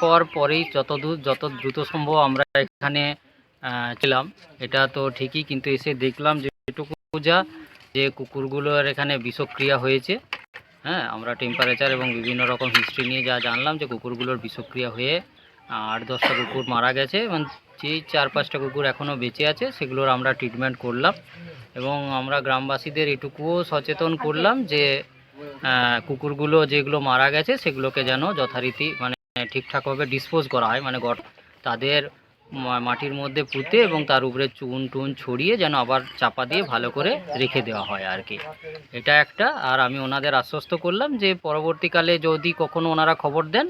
পাওয়ার পরেই যত দূর, যত দ্রুত সম্ভব আমরা এখানে ছিলাম। এটা তো ঠিকই, কিন্তু এসে দেখলাম যে যেটুকু যা, যে কুকুরগুলোর এখানে বিষক্রিয়া হয়েছে। হ্যাঁ আমরা টেম্পারেচার এবং বিভিন্ন রকম হিস্ট্রি নিয়ে যা জানলাম যে কুকুরগুলোর বিষক্রিয়া হয়ে আট, দশটা কুকুর মারা গেছে এবং যে চার, পাঁচটা কুকুর এখনও বেঁচে আছে, সেগুলোর আমরা ট্রিটমেন্ট করলাম। এবং আমরা গ্রামবাসীদের এটুকুও সচেতন করলাম যে কুকুরগুলো যেগুলো মারা গেছে, সেগুলোকে যেন যথারীতি মানে ঠিকঠাকভাবে ডিসপোজ করা হয় মানে তাদের মাটির মধ্যে পুঁতে এবং তার উপরে চুন টুন ছড়িয়ে যেন আবার চাপা দিয়ে ভালো করে রেখে দেওয়া হয় আর কি। এটা একটা। আর আমি ওনাদের আশ্বস্ত করলাম যে পরবর্তীকালে যদি কখনো ওনারা খবর দেন,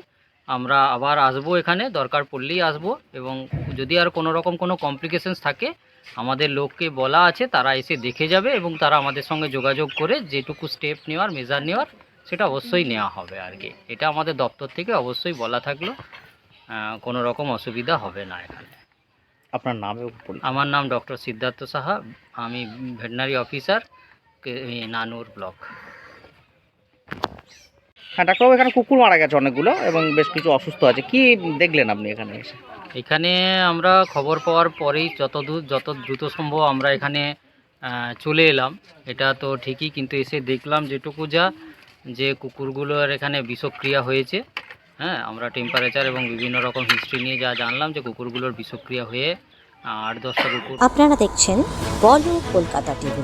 আমরা আবার আসব এখানে, দরকার পড়লেই আসব এবং যদি আর কোনো রকম কোনো কমপ্লিকেশনস থাকে, আমাদের লোককে বলা আছে, তারা এসে দেখে যাবে এবং তারা আমাদের সঙ্গে যোগাযোগ করে যেটুকু স্টেপ নেওয়ার মেজার নেওয়ার সেটা অবশ্যই নেওয়া হবে আর কি। এটা আমাদের দপ্তর থেকে অবশ্যই বলা থাকল কোনো রকম অসুবিধা হবে না এখানে। আপনার নাম আমার নাম ডক্টর সিদ্ধার্থ সাহা আমি ভেটেনারি অফিসার নানুর ব্লক। হ্যাঁ ডাক্তারবাবু এখানে কুকুর মারা গেছে অনেকগুলো এবং বেশ কিছু অসুস্থ আছে। কি দেখলেন আপনি এখানে এসে? এখানে আমরা খবর পাওয়ার পরেই যত দূর যত দ্রুত সম্ভব আমরা এখানে চলে এলাম। এটা তো ঠিকই কিন্তু এসে দেখলাম যেটুকু যা যে কুকুরগুলোর এখানে বিষক্রিয়া হয়েছে হ্যাঁ আমরা টেম্পারেচার এবং বিভিন্ন রকম হিস্ট্রি নিয়ে যা জানলাম যে কুকুরগুলোর বিষক্রিয়া হয়ে আট দশটা কুকুর আপনারা দেখছেন বলো কলকাতা টিভি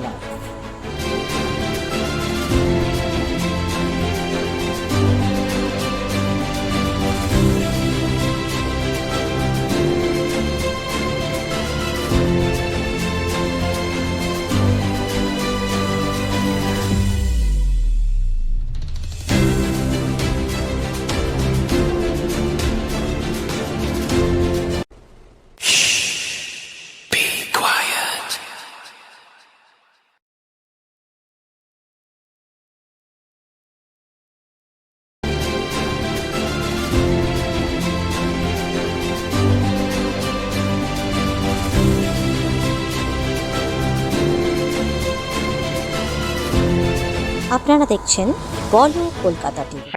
আপনারা দেখছেন বলো কলকাতা টিভি।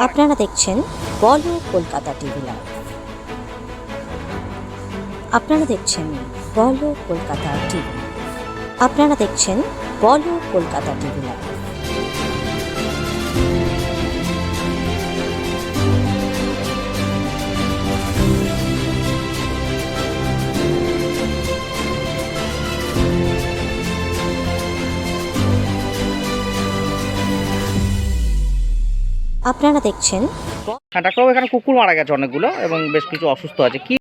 আপনারা দেখছেন বলো কলকাতা টিভি লাইভ। আপনারা দেখছেন বলো কলকাতা টিভি। আপনারা দেখছেন বলো কলকাতা টিভি লাইভ। আপনারা দেখছেন। হ্যাঁ এখানে কুকুর মারা গেছে অনেকগুলো এবং বেশ কিছু অসুস্থ আছে। কি